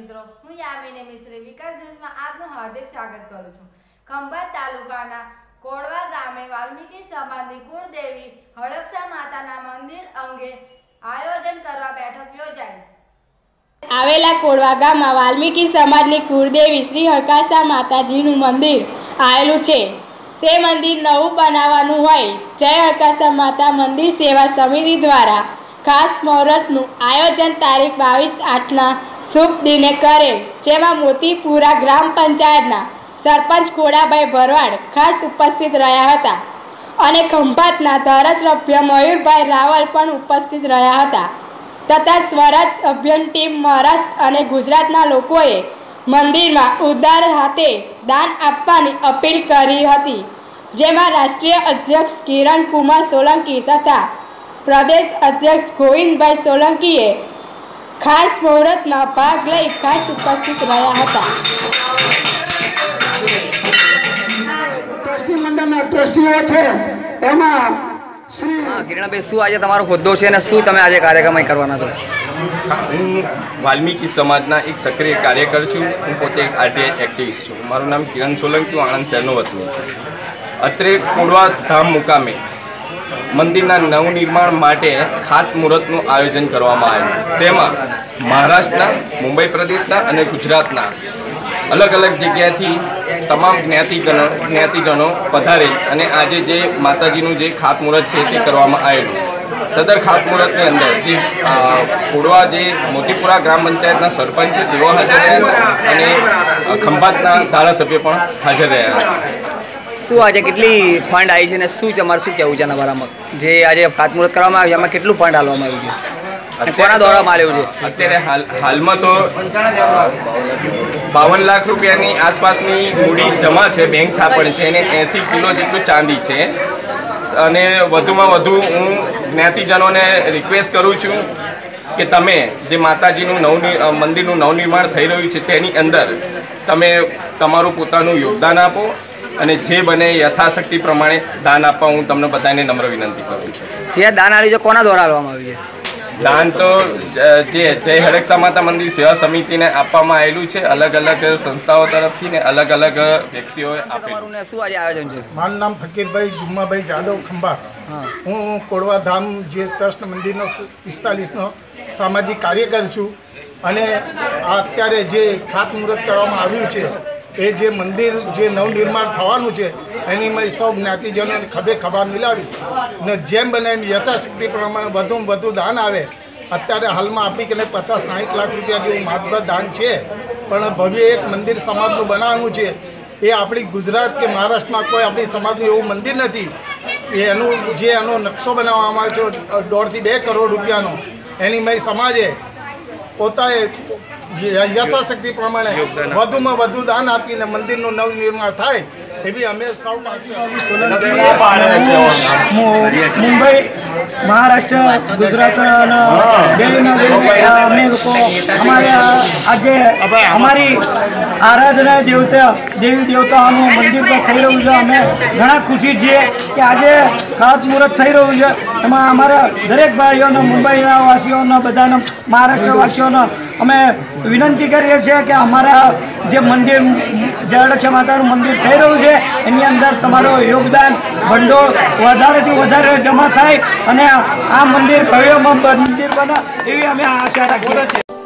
મિત્રો, હું યામિની મિશ્રી, વિકાસ ન્યૂઝમાં આપનું હાર્દિક સ્વાગત કરું છું. ખંભાત તાલુકાના કોડવા ગામે વાલ્મીકી સમાજની કુળદેવી હડકસા માતાના મંદિર અંગે આયોજન કરવા બેઠક યોજાઈ. આવેલા કોડવા ગામમાં વાલ્મીકી સમાજની કુળદેવી શ્રી હડકાસા માતાજીનું મંદિર આવેલું છે. તે મંદિર નવું બનાવવાનું હોય, જય હડકાસા માતા મંદિર સેવા સમિતિ દ્વારા ખાસ મુહૂર્તનું આયોજન તારીખ બાવીસ આઠના શુભ દિને કરેલ જેમાં મોતીપુરા ગ્રામ પંચાયતના સરપંચ ખોડાભાઈ ભરવાડ ખાસ ઉપસ્થિત રહ્યા હતા અને ખંભાતના ધારાસભ્ય મયુરભાઈ રાવલ પણ ઉપસ્થિત રહ્યા હતા તથા સ્વરાજ અભિયાન ટીમ મહારાષ્ટ્ર અને ગુજરાતના લોકોએ મંદિરમાં ઉદાર હાથે દાન આપવાની અપીલ કરી હતી, જેમાં રાષ્ટ્રીય અધ્યક્ષ કિરણ કુમાર સોલંકી તથા પ્રદેશ અધ્યક્ષ ગોવિંદભાઈ સોલંકીએ ખાસ મુહૂર્તમાં ભાગ લઈ ખાસ ઉપસ્થિત રહ્યા હતા. ટ્રસ્ટી મંડળના ટ્રસ્ટીઓ છે એમાં શ્રી કિરણભાઈ શું આજે તમારો હોદ્દો છે અને શું તમે આજે કાર્યક્રમ કરવાના છો? હું વાલ્મીકી સમાજના એક સક્રિય કાર્યકર છું. હું પોતે એક આરટીઆઈ એક્ટિવિસ્ટ છું. મારું નામ કિરણ સોલંકી હું આણંદ શહેરનો વતની છું. અત્રે કોડવા ધામ મુકામે મંદિરના નવનિર્માણ માટે ખાતમુહૂર્તનું આયોજન કરવામાં આવ્યું. તેમાં મહારાષ્ટ્રના, મુંબઈ પ્રદેશના અને ગુજરાતના અલગ અલગ જગ્યાથી તમામ જ્ઞાતિજનો જ્ઞાતિજનો પધારે અને આજે જે માતાજીનું જે ખાતમુહૂર્ત છે તે કરવામાં આવેલું. સદર ખાતમુહૂર્તની અંદર જે પૂર્વા જે મોતીપુરા ગ્રામ પંચાયતના સરપંચ છે, તેઓ હાજર રહ્યા અને ખંભાતના ધારાસભ્ય પણ હાજર રહ્યા. શું આજે કેટલી ફંડ આવી છે અને શું છે અમારે શું કહેવું છે એના બારામાં? જે આજે ખાતમુહૂર્ત કરવામાં આવ્યું છે એમાં કેટલું ફંડ હાલવામાં આવ્યું છે? અને કોના દ્વારા મળ્યું છે? અત્યારે હાલ હાલમાં તો બાવન લાખ રૂપિયાની આસપાસની મૂડી જમા છે બેંક થાપણ છે અને એંસી કિલો જેટલું ચાંદી છે. અને વધુમાં વધુ હું જ્ઞાતિજનોને રિક્વેસ્ટ કરું છું કે તમે જે માતાજીનું નવનિ મંદિરનું નવનિર્માણ થઈ રહ્યું છે તેની અંદર તમે તમારું પોતાનું યોગદાન આપો અને જે બને યથાશક્તિ પ્રમાણે દાન આપવા હું તમને બધાને નમ્ર વિનંતી કરું છું. જે દાન આવી છે કોના દ્વારા હાલવામાં આવી છે? દાન તો જે જય હરેક્ષા માતા મંદિર સેવા સમિતિને આપવામાં આવેલું છે. અલગ અલગ સંસ્થાઓ તરફથી ને અલગ અલગ વ્યક્તિઓએ આપેલું. શું આજે આયોજન છે? મારું નામ ફકીરભાઈ જુમ્માભાઈ જાદવ ખંભા. હું. કોડવા ધામ જે ટ્રસ્ટ મંદિરનો પિસ્તાલીસનો સામાજિક કાર્યકર છું અને આ અત્યારે જે ખાતમુહૂર્ત કરવામાં આવ્યું છે એ જે મંદિર, જે નવનિર્માણ થવાનું છે એની સૌ જ્ઞાતિજનોને ખભે ખભા મિલાવી. ને જેમ બને એમ યથાશક્તિ પ્રમાણે વધુમાં વધુ દાન આવે. અત્યારે હાલમાં આપણી કને પચાસ સાઠ લાખ રૂપિયા જેવું માતબર દાન છે. પણ ભવ્ય એક મંદિર સમાજનું બનાવવાનું છે. એ આપણી ગુજરાત કે મહારાષ્ટ્રમાં કોઈ આપણી સમાજનું એવું મંદિર નથી. એનું, જે એનો નકશો બનાવવામાં આવ્યો છે દોઢથી બે કરોડ રૂપિયાનો. એની મય સમાજે પોતાએ યથાશક્તિ પ્રમાણે વધુમાં વધુ દાન આપીને મંદિરનું નવનિર્માણ થાય એવી અમે સૌ પાસે મુંબઈ મહારાષ્ટ્ર ગુજરાત અમે લોકો અમારે આજે અમારી આરાધના દેવતા દેવી દેવતાઓનું મંદિર પર થઈ રહ્યું છે. અમે ઘણા ખુશી છીએ કે આજે ખાત મુહૂર્ત થઈ રહ્યું છે. એમાં અમારા દરેક ભાઈઓનો મુંબઈના વાસીઓનો બધાનો મહારાષ્ટ્ર વાસીઓને અમે વિનંતી કરીએ છીએ કે અમારા જે મંદિર જળક્ષ માતાનું મંદિર થઈ રહ્યું છે, એની અંદર તમારો યોગદાન ભંડોળ વધારેથી વધારે જમા થાય અને આ મંદિર ભવ્યમાં મંદિર બને એવી અમે આશા રાખીએ છીએ.